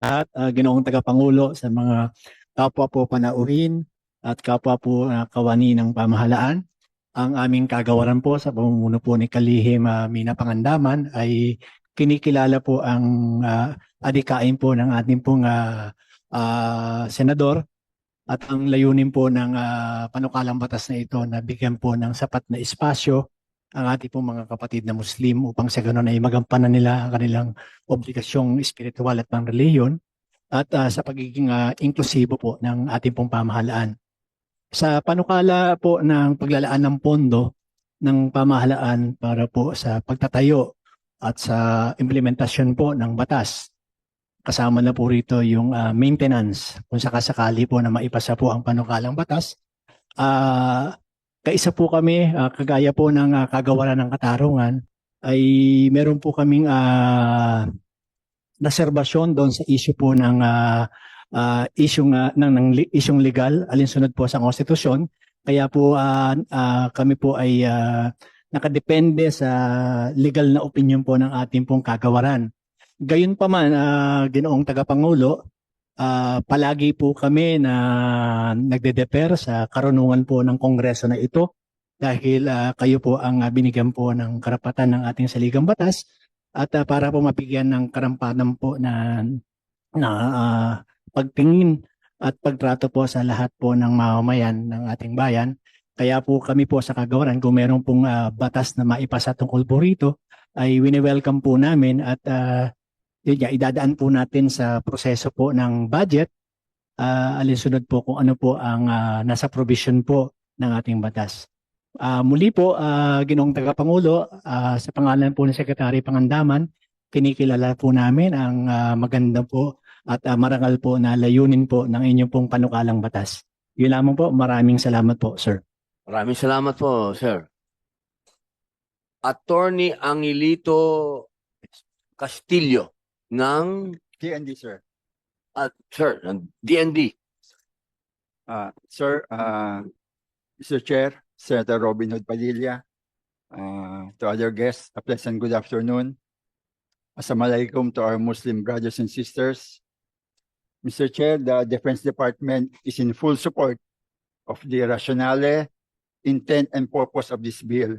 at uh, ginoong tagapangulo sa mga kapwa po panauhin at kapwa po uh, kawani ng pamahalaan. Ang aming kagawaran po sa pamumuno po ni Kalihim uh, Mina Pangandaman ay kinikilala po ang uh, adikain po ng ating pong uh, uh, senador at ang layunin po ng uh, panukalang batas na ito na bigyan po ng sapat na espasyo ang ating pong mga kapatid na Muslim upang sa ganoon ay magampanan nila ang kanilang obligasyong espiritual at pangreliyon at uh, sa pagiging uh, inklusibo po ng ating pong pamahalaan. Sa panukala po ng paglalaan ng pondo ng pamahalaan para po sa pagtatayo at sa implementasyon po ng batas. Kasama na po rito yung uh, maintenance kung sakasakali po na maipasa po ang panukalang batas. Uh, Kaisa po kami, uh, kagaya po ng uh, kagawaran ng katarungan, ay meron po kaming uh, naserbasyon doon sa issue po ng uh, uh, issue ng, ng isyong legal alinsunod po sa konstitusyon. Kaya po uh, uh, kami po ay uh, nakadepende sa legal na opinion po ng ating pong kagawaran. Gayun pa man, uh, ginoong tagapangulo, Uh, palagi po kami na nagde-defer sa karunungan po ng Kongreso na ito dahil uh, kayo po ang uh, binigyan po ng karapatan ng ating saligang batas at uh, para po mabigyan ng karampatan po na, na uh, pagtingin at pagtrato po sa lahat po ng mamamayan ng ating bayan. Kaya po kami po sa kagawaran kung meron pong uh, batas na maipasa tungkol po rito ay wini-welcome po namin at uh, yun nga, idadaan po natin sa proseso po ng budget uh, alinsunod po kung ano po ang uh, nasa provision po ng ating batas. Uh, muli po, uh, Ginoong Tagapangulo, uh, sa pangalan po ng Secretary Pangandaman, kinikilala po namin ang uh, maganda po at uh, marangal po na layunin po ng inyong pong panukalang batas. Yun lamang po, maraming salamat po, sir. Maraming salamat po, sir. Attorney Angilito Castillo ng TND, sir. at sir, ng DND. Uh, sir, uh, Mr. Chair, Senator Robin Hood Padilla, uh, to other guests, a pleasant good afternoon. Assalamualaikum to our Muslim brothers and sisters. Mr. Chair, the Defense Department is in full support of the rationale, intent, and purpose of this bill.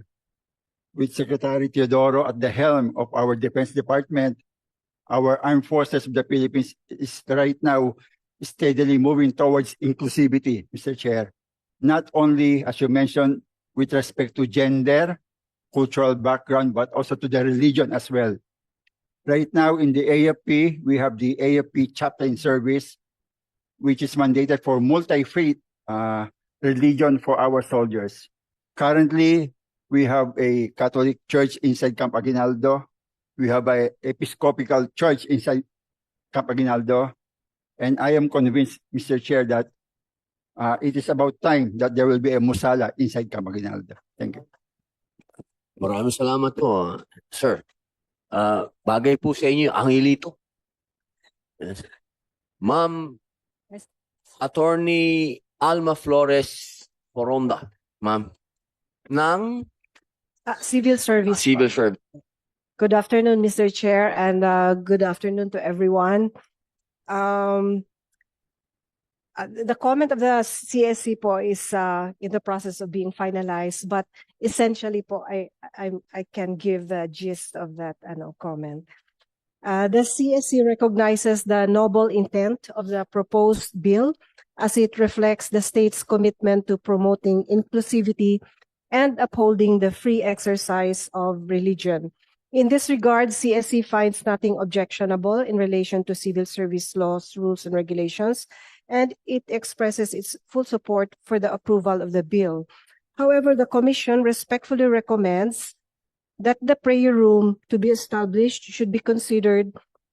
With Secretary Teodoro at the helm of our Defense Department, our armed forces of the Philippines is right now steadily moving towards inclusivity, Mr. Chair. Not only, as you mentioned, with respect to gender, cultural background, but also to the religion as well. Right now in the AFP, we have the AFP chaplain service, which is mandated for multi-faith uh, religion for our soldiers. Currently, we have a Catholic church inside Camp Aguinaldo, we have a Episcopal Church inside Camp Aguinaldo. And I am convinced, Mr. Chair, that uh, it is about time that there will be a musala inside Camp Aguinaldo. Thank you. Maraming salamat po, sir. Ah, bagay po sa inyo ang ilito. Yes. Ma'am, Attorney Alma Flores Poronda, ma'am, ng Uh, civil service. Civil Service. Good afternoon, Mr. Chair, and uh, good afternoon to everyone. Um, uh, the comment of the CSC po is uh, in the process of being finalized, but essentially po, I, I, I can give the gist of that ano, comment. Uh, the CSC recognizes the noble intent of the proposed bill as it reflects the state's commitment to promoting inclusivity and upholding the free exercise of religion. In this regard, CSC finds nothing objectionable in relation to civil service laws, rules, and regulations, and it expresses its full support for the approval of the bill. However, the Commission respectfully recommends that the prayer room to be established should be considered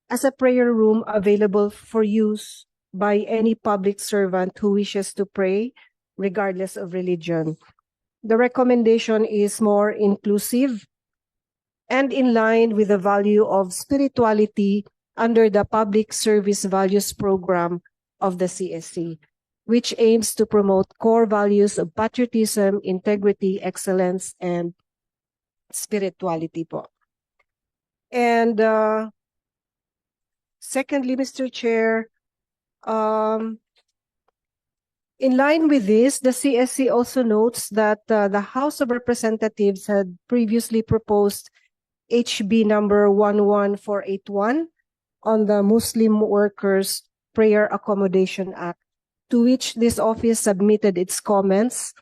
as a prayer room available for use by any public servant who wishes to pray, regardless of religion. The recommendation is more inclusive and in line with the value of spirituality under the Public Service Values Program of the CSC, which aims to promote core values of patriotism, integrity, excellence, and spirituality po. And uh, secondly, Mr. Chair, um, in line with this, the CSC also notes that uh, the House of Representatives had previously proposed HB number 11481 on the Muslim Workers Prayer Accommodation Act, to which this office submitted its comments.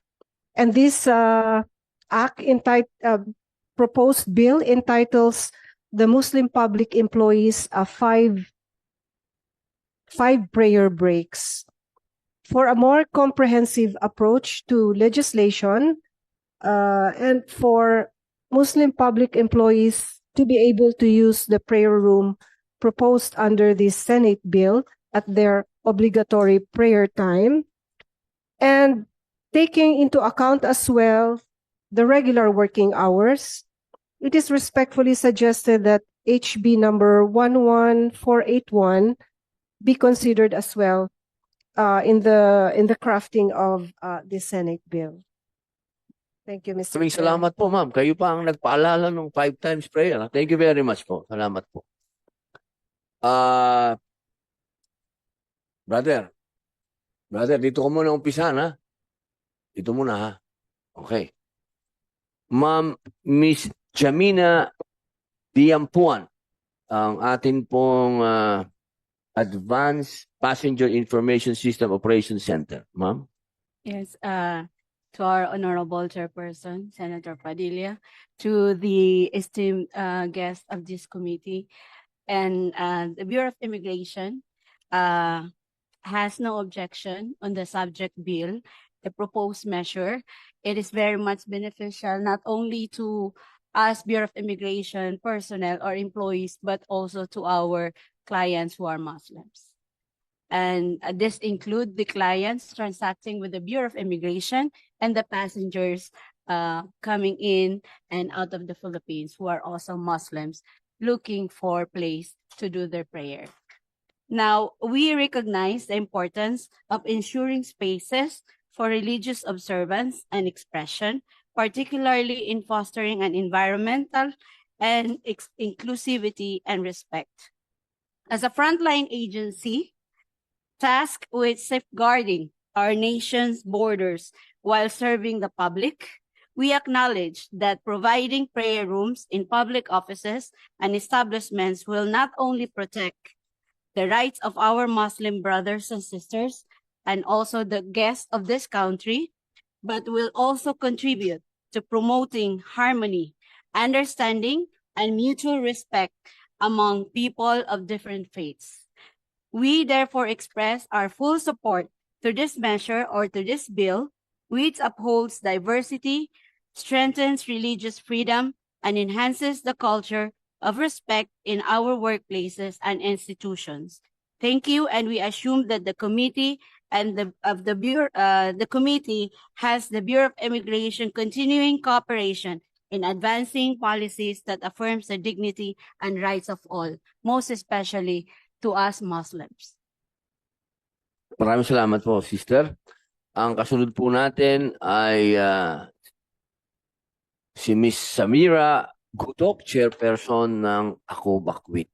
And this uh, act entitled, uh, proposed bill entitles the Muslim public employees a five five prayer breaks. For a more comprehensive approach to legislation uh, and for Muslim public employees to be able to use the prayer room proposed under the Senate bill at their obligatory prayer time and taking into account as well the regular working hours, it is respectfully suggested that HB number 11481 be considered as well uh, in the in the crafting of uh, the Senate bill. Thank you, Mr. Maraming Chair. salamat po, ma'am. Kayo pa ang nagpaalala ng five times prayer. Thank you very much po. Salamat po. Ah, brother. Brother, dito ko muna umpisa, ha? Dito muna, ha? Okay. Ma'am, Miss Jamina Diampuan, ang atin pong ah, Advanced Passenger Information System Operation Center. Ma'am? Yes, uh, to our honorable chairperson, Senator Padilla, to the esteemed uh, guest of this committee, and uh, the Bureau of Immigration uh, has no objection on the subject bill, the proposed measure. It is very much beneficial not only to us Bureau of Immigration personnel or employees, but also to our clients who are Muslims. And uh, this include the clients transacting with the Bureau of Immigration and the passengers uh, coming in and out of the Philippines who are also Muslims looking for place to do their prayer. Now, we recognize the importance of ensuring spaces for religious observance and expression, particularly in fostering an environmental and inclusivity and respect. As a frontline agency, tasked with safeguarding our nation's borders while serving the public, we acknowledge that providing prayer rooms in public offices and establishments will not only protect the rights of our Muslim brothers and sisters and also the guests of this country, but will also contribute to promoting harmony, understanding, and mutual respect among people of different faiths. We therefore express our full support to this measure or to this bill, which upholds diversity, strengthens religious freedom, and enhances the culture of respect in our workplaces and institutions. Thank you, and we assume that the committee and the of the Bureau, uh, the committee has the Bureau of Immigration continuing cooperation in advancing policies that affirms the dignity and rights of all, most especially to us Muslims. Maraming salamat po, sister. Ang kasunod po natin ay ah, si Miss Samira Gutok, chairperson ng Ako Bakwit.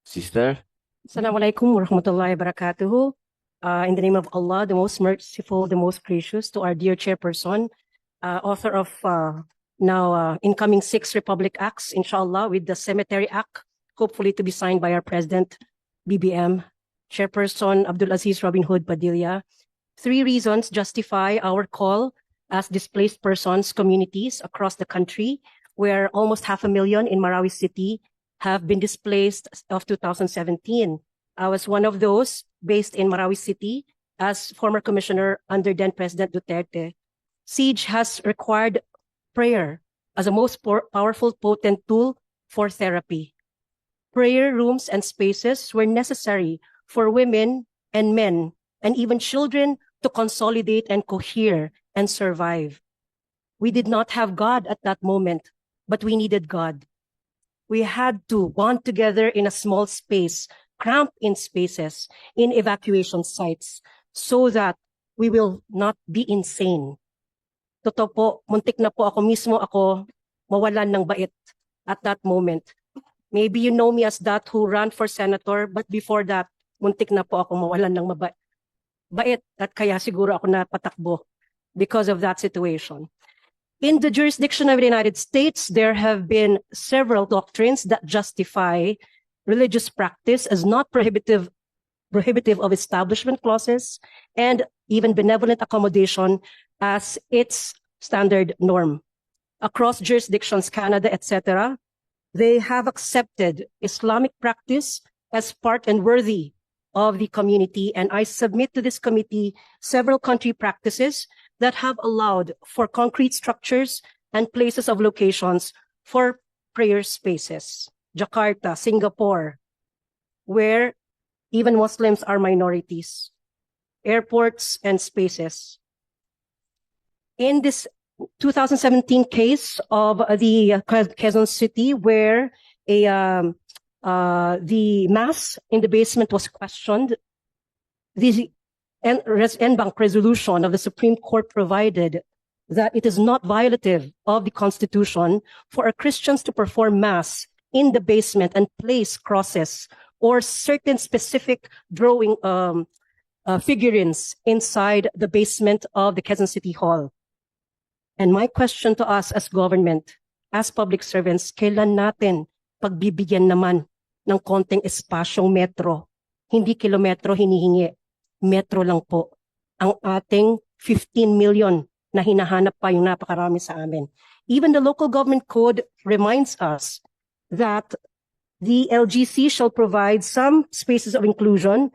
Sister? Assalamualaikum warahmatullahi wabarakatuh. Uh, in the name of Allah, the most merciful, the most gracious, to our dear chairperson, uh, author of uh, now uh, incoming six Republic Acts, inshallah, with the Cemetery Act, hopefully to be signed by our President, BBM, Chairperson Abdul Aziz Robin Hood Padilla. Three reasons justify our call as displaced persons communities across the country, where almost half a million in Marawi City have been displaced of 2017. I was one of those based in Marawi City as former commissioner under then President Duterte. Siege has required prayer as a most powerful, potent tool for therapy. Prayer rooms and spaces were necessary for women and men and even children to consolidate and cohere and survive. We did not have God at that moment, but we needed God. We had to bond together in a small space, cramped in spaces, in evacuation sites, so that we will not be insane. Totoo po, muntik na po ako mismo ako mawalan ng bait at that moment. Maybe you know me as that who ran for senator, but before that, muntik na po ako mawalan ng maba bait at kaya siguro ako napatakbo because of that situation. In the jurisdiction of the United States, there have been several doctrines that justify religious practice as not prohibitive prohibitive of establishment clauses and even benevolent accommodation as its standard norm. Across jurisdictions, Canada, etc., they have accepted Islamic practice as part and worthy of the community. And I submit to this committee several country practices that have allowed for concrete structures and places of locations for prayer spaces. Jakarta, Singapore, where even Muslims are minorities, airports and spaces. In this 2017 case of the Quezon City, where a um, uh, the mass in the basement was questioned. The banc resolution of the Supreme Court provided that it is not violative of the Constitution for Christians to perform mass in the basement and place crosses or certain specific drawing um, uh, figurines inside the basement of the Quezon City Hall. And my question to us as government, as public servants, kailan natin pagbibigyan naman ng konting espasyong metro. Hindi kilometro hinihingi. Metro lang po. Ang ating 15 million na hinahanap pa yung napakarami sa amin. Even the local government code reminds us that the LGC shall provide some spaces of inclusion.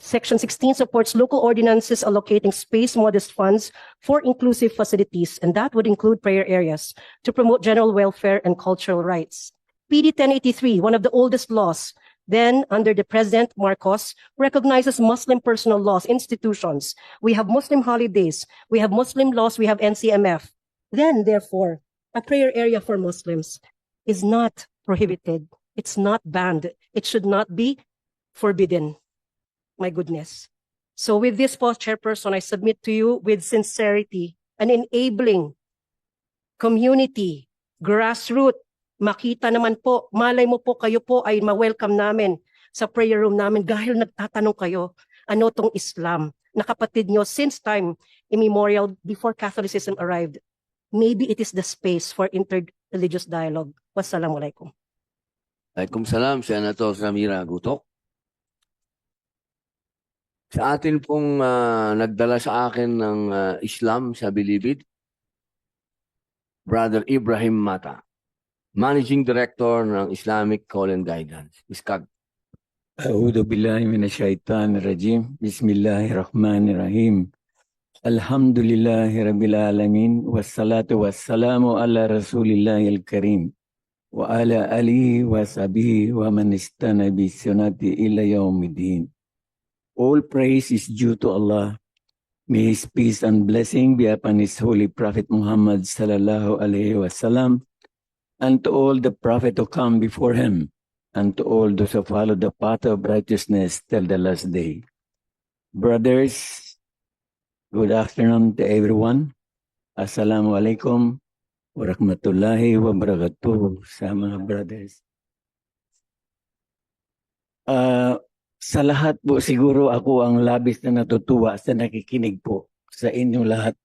Section 16 supports local ordinances allocating space modest funds for inclusive facilities, and that would include prayer areas to promote general welfare and cultural rights. PD 1083, one of the oldest laws, then under the President Marcos, recognizes Muslim personal laws, institutions. We have Muslim holidays. We have Muslim laws. We have NCMF. Then, therefore, a prayer area for Muslims is not prohibited. It's not banned. It should not be forbidden. My goodness. So with this post chairperson, I submit to you with sincerity an enabling community, grassroots, makita naman po, malay mo po kayo po ay ma-welcome namin sa prayer room namin dahil nagtatanong kayo, ano tong Islam na kapatid nyo since time immemorial before Catholicism arrived. Maybe it is the space for interreligious dialogue. Wassalamualaikum. Alaikum salam, Senator Samira Gutok Sa atin pong ah, nagdala sa akin ng ah, Islam sa Bilibid, Brother Ibrahim Mata, Managing Director ng Islamic Call and Guidance. Iskag. أعوذ بالله من الشيطان الرجيم بسم الله الرحمن الرحيم الحمد لله رب العالمين والصلاة والسلام على رسول الله الكريم وعلى آله وصحبه ومن استنى بسنة إلى يوم الدين All praise is due to Allah. May His peace and blessing be upon His holy Prophet Muhammad sallallahu alaihi wasallam and to all the prophet who come before him and to all those who follow the path of righteousness till the last day. Brothers, good afternoon to everyone. Assalamu alaikum wa rahmatullahi wa barakatuh sa mga brothers. Ah, sa lahat po, siguro ako ang labis na natutuwa sa nakikinig po sa inyong lahat.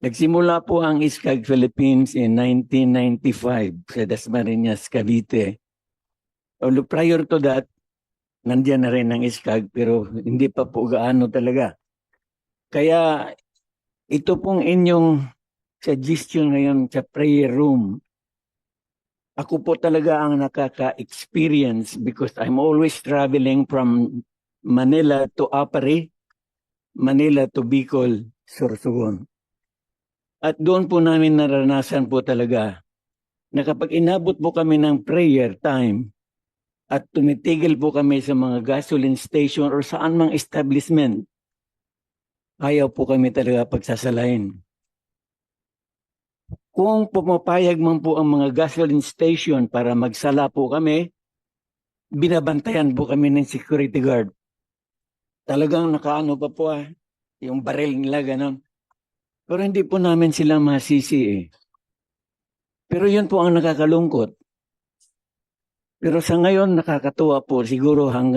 Nagsimula po ang ISCAG Philippines in 1995 sa Dasmariñas, Cavite. Although prior to that, nandiyan na rin ang ISCAG pero hindi pa po gaano talaga. Kaya ito pong inyong suggestion ngayon sa prayer room, ako po talaga ang nakaka-experience because I'm always traveling from Manila to Apari, Manila to Bicol, Sorsogon. At doon po namin naranasan po talaga na kapag inabot po kami ng prayer time at tumitigil po kami sa mga gasoline station or saan mang establishment, ayaw po kami talaga pagsasalain. Kung pumapayag man po ang mga gasoline station para magsala po kami, binabantayan po kami ng security guard. Talagang nakaano pa po ah, yung baril nila ganon. Pero hindi po namin sila masisi eh. Pero yun po ang nakakalungkot. Pero sa ngayon, nakakatuwa po, siguro hanggang